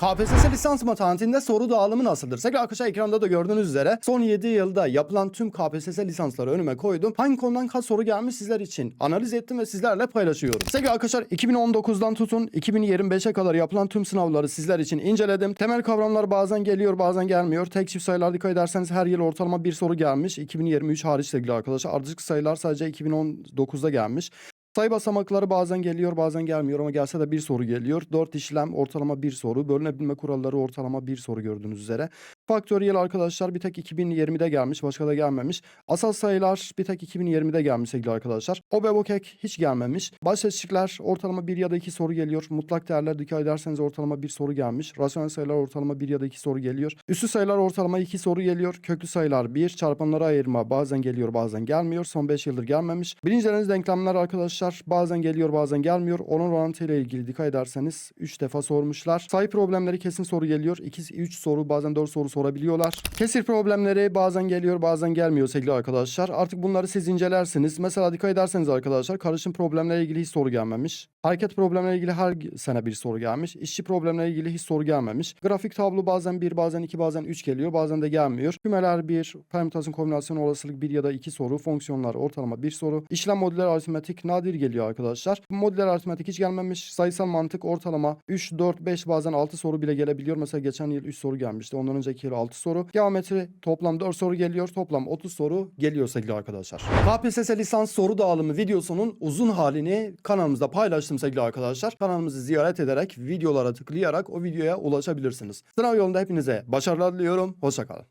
KPSS lisans matematiğinde soru dağılımı nasıldır? Sevgili arkadaşlar ekranda da gördüğünüz üzere son 7 yılda yapılan tüm KPSS lisansları önüme koydum. Hangi konudan kaç soru gelmiş sizler için analiz ettim ve sizlerle paylaşıyorum. Sevgili arkadaşlar 2019'dan tutun 2025'e kadar yapılan tüm sınavları sizler için inceledim. Temel kavramlar bazen geliyor bazen gelmiyor. Tek çift sayılar dikkat ederseniz her yıl ortalama bir soru gelmiş. 2023 hariç sevgili arkadaşlar. Ardışık sayılar sadece 2019'da gelmiş. Sayı basamakları bazen geliyor bazen gelmiyor ama gelse de bir soru geliyor. 4 işlem ortalama bir soru. Bölünebilme kuralları ortalama bir soru gördüğünüz üzere. Faktöriyel arkadaşlar bir tek 2020'de gelmiş başka da gelmemiş. Asal sayılar bir tek 2020'de gelmiş sevgili arkadaşlar. O ve kek hiç gelmemiş. Baş eşlikler ortalama bir ya da iki soru geliyor. Mutlak değerler dikkat ederseniz ortalama bir soru gelmiş. Rasyonel sayılar ortalama bir ya da iki soru geliyor. Üstü sayılar ortalama iki soru geliyor. Köklü sayılar bir. Çarpanlara ayırma bazen geliyor bazen gelmiyor. Son 5 yıldır gelmemiş. Birinci denklemler arkadaşlar bazen geliyor bazen gelmiyor. Onun orantı ile ilgili dikkat ederseniz 3 defa sormuşlar. Sayı problemleri kesin soru geliyor. 2 3 soru bazen 4 soru sorabiliyorlar. Kesir problemleri bazen geliyor bazen gelmiyor sevgili arkadaşlar. Artık bunları siz incelersiniz. Mesela dikkat ederseniz arkadaşlar karışım problemleriyle ilgili hiç soru gelmemiş. Hareket problemleriyle ilgili her sene bir soru gelmiş. İşçi problemleriyle ilgili hiç soru gelmemiş. Grafik tablo bazen 1 bazen 2 bazen 3 geliyor bazen de gelmiyor. Kümeler 1, permütasyon kombinasyon olasılık 1 ya da 2 soru. Fonksiyonlar ortalama 1 soru. İşlem modüler aritmetik nadir geliyor arkadaşlar. Modüler aritmetik hiç gelmemiş. Sayısal mantık ortalama 3, 4, 5 bazen 6 soru bile gelebiliyor. Mesela geçen yıl 3 soru gelmişti. Ondan önceki yıl 6 soru. Geometri toplam 4 soru geliyor. Toplam 30 soru geliyor sevgili arkadaşlar. KPSS lisans soru dağılımı videosunun uzun halini kanalımızda paylaştım sevgili arkadaşlar. Kanalımızı ziyaret ederek videolara tıklayarak o videoya ulaşabilirsiniz. Sınav yolunda hepinize başarılar diliyorum. Hoşçakalın.